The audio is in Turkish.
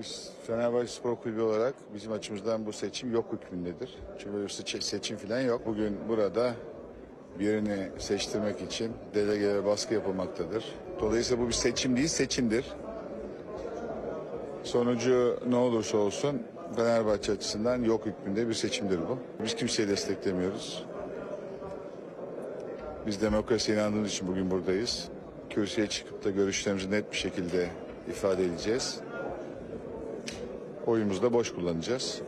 Biz Fenerbahçe Spor Kulübü olarak bizim açımızdan bu seçim yok hükmündedir. Çünkü böyle seçim falan yok. Bugün burada birini seçtirmek için delegelere baskı yapılmaktadır. Dolayısıyla bu bir seçim değil, seçimdir. Sonucu ne olursa olsun Fenerbahçe açısından yok hükmünde bir seçimdir bu. Biz kimseyi desteklemiyoruz. Biz demokrasiye inandığımız için bugün buradayız. Kürsüye çıkıp da görüşlerimizi net bir şekilde ifade edeceğiz. Oyumuzu da boş kullanacağız.